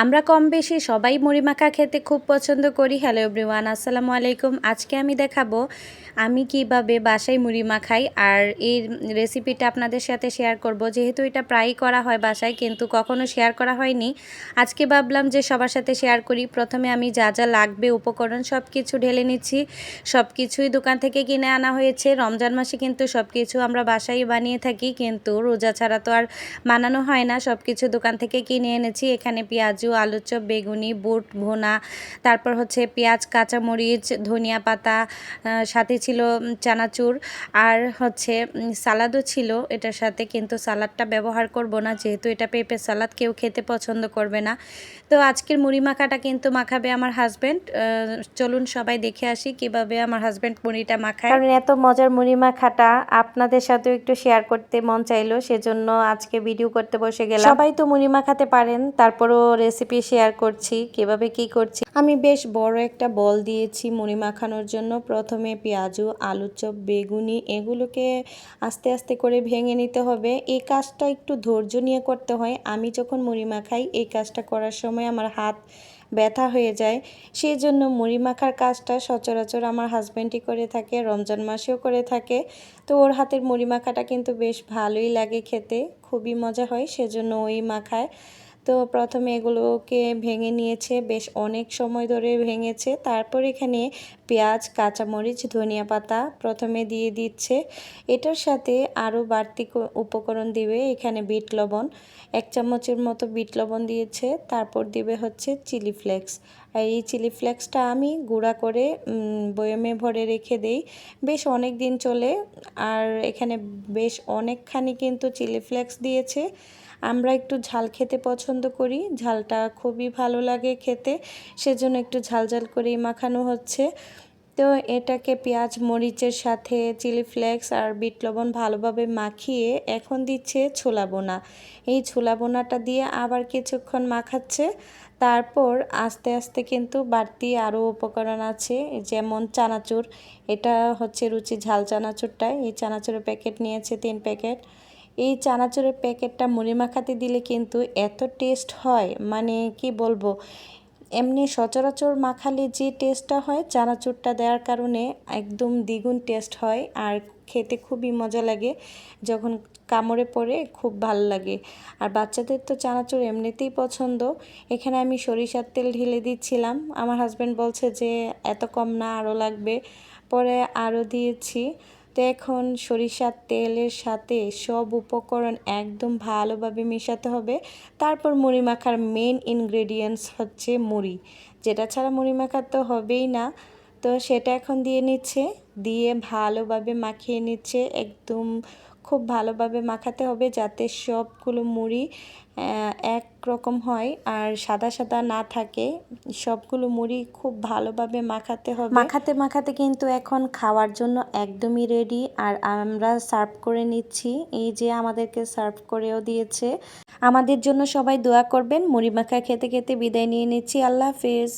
আমরা কম বেশি সবাই মুড়ি মাখা খেতে খুব পছন্দ করি। হ্যালো এভরিওয়ান আসসালামু আলাইকুম। আজকে আমি দেখাবো আমি কীভাবে বাসায় মুড়ি মাখাই আর এই রেসিপিটা আপনাদের সাথে শেয়ার করব। যেহেতু এটা প্রায়ই করা হয় বাসায়, কিন্তু কখনো শেয়ার করা হয়নি। আজকে ভাবলাম যে সবার সাথে শেয়ার করি। প্রথমে আমি যা যা লাগবে, উপকরণ সব কিছু ঢেলে নিচ্ছি। সব কিছুই দোকান থেকে কিনে আনা হয়েছে। রমজান মাসে কিন্তু সব কিছু আমরা বাসায় বানিয়ে থাকি, কিন্তু রোজা ছাড়া তো আর বানানো হয় না। সব কিছু দোকান থেকে কিনে এনেছি। এখানে পেঁয়াজু আলু চপ বেগুনি, বুট, ভোনা, তারপর হচ্ছে পেঁয়াজ, কাঁচামরিচ, ধনিয়া পাতা সাথে ছিল চানাচুর। আর হচ্ছে সালাদও ছিল এটার সাথে কিন্তু সালাদটা ব্যবহার করব না যেহেতু এটা পেঁপে সালাদ কেউ খেতে পছন্দ করবে না। তো আজকের মুড়ি মাখাটা কিন্তু মাখাবে আমার হাজব্যান্ড চলুন সবাই দেখে আসি কীভাবে আমার হাজব্যান্ড মুড়িটা মাখায়। কারণ এত মজার মুড়ি মাখাটা আপনাদের সাথেও একটু শেয়ার করতে মন চাইলো সেজন্য আজকে ভিডিও করতে বসে গেলাম। সবাই তো মুড়ি মাখাতে পারেন তারপরও রেসিপি শেয়ার করছি কীভাবে কি করছি। আমি বেশ বড় একটা বল দিয়েছি মুড়ি মাখানোর জন্য। প্রথমে পেঁয়াজু আলু চপ, বেগুনি এগুলোকে আস্তে আস্তে করে ভেঙে নিতে হবে। এই কাজটা একটু ধৈর্য নিয়ে করতে হয়। আমি যখন মুড়ি মাখাই, এই কাজটা করার সময় আমার হাত ব্যথা হয়ে যায়। সেই জন্য মুড়ি মাখার কাজটা সচরাচর আমার হাজব্যান্ডই করে থাকে, রমজান মাসেও করে থাকে। তো ওর হাতের মুড়ি মাখাটা কিন্তু বেশ ভালোই লাগে খেতে, খুবই মজা হয়, সেজন্য ওই মাখায়। তো প্রথমে এগুলোকে ভেঙে নিয়েছে, বেশ অনেক সময় ধরে ভেঙেছে। তারপর এখানে পেঁয়াজ, কাঁচামরিচ, ধনিয়া পাতা প্রথমে দিয়ে দিচ্ছে। এটার সাথে আরও বাড়তি উপকরণ দিবে এখানে বিট লবণ। এক চামচের মতো বিট লবণ দিয়েছে, তারপর দিবে হচ্ছে চিলি ফ্লেক্স। আর এই চিলি ফ্লেক্সটা আমি গুঁড়া করে বয়মে ভরে রেখে দেই। বেশ অনেক দিন চলে, আর এখানে বেশ অনেকখানি কিন্তু চিলি ফ্লেক্স দিয়েছে। আমরা একটু ঝাল খেতে পছন্দ করি। ঝালটা খুবই ভালো লাগে খেতে। সেজন্য একটু ঝাল ঝাল করেই মাখানো হচ্ছে। তো এটাকে পেঁয়াজ, মরিচের সাথে, চিলি ফ্লেক্স আর বিট লবণ ভালোভাবে মাখিয়ে এখন দিচ্ছে ছোলা বোনা। এই ছোলা বোনাটা দিয়ে আবার কিছুক্ষণ মাখাচ্ছে। তারপর আস্তে আস্তে কিন্তু বাড়তি আরও উপকরণ আছে, যেমন চানাচুর। এটা হচ্ছে রুচি ঝাল চানাচুরটা এই চানাচুরের প্যাকেট নিয়েছে তিন প্যাকেট। এই চানাচুরের প্যাকেটটা মুড়ি মাখাতে দিলে কিন্তু এত টেস্ট হয় মানে কি বলব? এমনি সচরাচর মাখালে যে টেস্টটা হয়, চানাচুরটা দেওয়ার কারণে একদম দ্বিগুণ টেস্ট হয় আর খেতে খুবই মজা লাগে। যখন কামড়ে পড়ে খুব ভালো লাগে। আর বাচ্চাদের তো চানাচুর এমনিতেই পছন্দ। এখানে আমি সরিষার তেল ঢেলে দিচ্ছিলাম। আমার হাজব্যান্ড বলছে যে, এত কম না, আরও লাগবে। পরে আরও দিয়েছি। তো এখন সরিষার তেলের সাথে সব উপকরণ একদম ভালোভাবে মেশাতে হবে। তারপর মুড়ি মাখার মেন ইনগ্রেডিয়েন্টস হচ্ছে মুড়ি। যেটা ছাড়া মুড়ি মাখা তো হবেই না। তো সেটা এখন দিয়ে নিচ্ছে, দিয়ে ভালোভাবে মাখিয়ে নিচ্ছে, একদম খুব ভালোভাবে মাখাতে হবে যাতে সবগুলো মুড়ি এক রকম হয়। আর সাদা সাদা না থাকে, সবগুলো মুড়ি খুব ভালোভাবে মাখাতে হবে। মাখাতে মাখাতে কিন্তু এখন খাওয়ার জন্য একদমই রেডি আর আমরা সার্ভ করে নিচ্ছি। এই যে আমাদেরকে সার্ভ করেও দিয়েছে। আমাদের জন্য সবাই দোয়া করবেন। মুড়ি মাখা খেতে খেতে বিদায় নিয়ে নিচ্ছি। আল্লাহ হাফিজ।